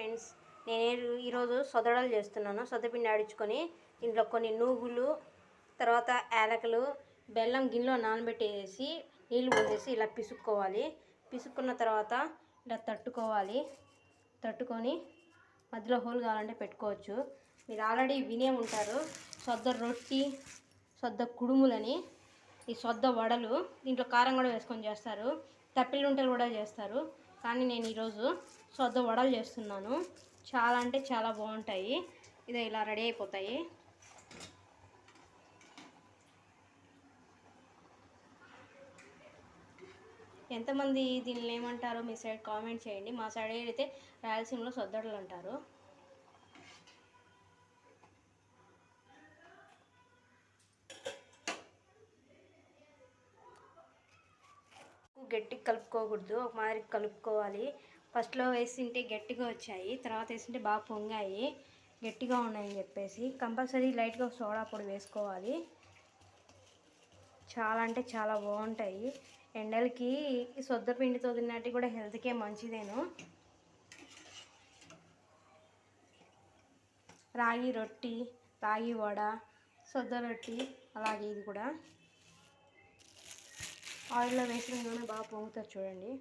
Friends నేను ఈరోజు సొదడలు చేస్తున్నాను. సొదపిండి ఆడించుకొని దీంట్లో కొన్ని నూగులు తర్వాత యాలకులు బెల్లం గిన్నెలో నానబెట్టేసి నీళ్ళు పోసేసి ఇలా పిసుక్కోవాలి. పిసుక్కున్న తర్వాత ఇలా తట్టుకోవాలి. తట్టుకొని మధ్యలో హోల్ కావాలంటే పెట్టుకోవచ్చు. మీరు ఆల్రెడీ వినే ఉంటారు సొద్ద రొట్టి సొద్ద కుడుములని ఈ సొద్ద వడలు దీంట్లో కారం కూడా వేసుకొని చేస్తారు. తప్పిల్లుంటలు కూడా చేస్తారు. కానీ నేను ఈరోజు సొద్ద వడలు చేస్తున్నాను. చాలా అంటే చాలా బాగుంటాయి. ఇదే ఇలా రెడీ అయిపోతాయి. ఎంతమంది దీనిని ఏమంటారో మీ సైడ్ కామెంట్ చేయండి. మా సైడ్ అయితే రాయలసీమలో సొద్దడలు అంటారు. గట్టిగా కలుపుకోకూడదు. ఒక మాదిరి కలుపుకోవాలి. ఫస్ట్లో వేసింటే గట్టిగా వచ్చాయి తర్వాత వేసింటే బాగా పొంగాయి గట్టిగా ఉన్నాయని చెప్పేసి. కంపల్సరీ లైట్గా సోడా పొడి వేసుకోవాలి. చాలా అంటే చాలా బాగుంటాయి. ఎండలకి ఈ సొద్ద పిండితో తిన్నట్టు కూడా హెల్త్కే మంచిదేను. రాగి రొట్టి రాగి వడ సొద్ద రొట్టి అలాగే ఇది కూడా. ఆయిల్లో వేసిన నూనె బాగా పొంగుతుంది చూడండి.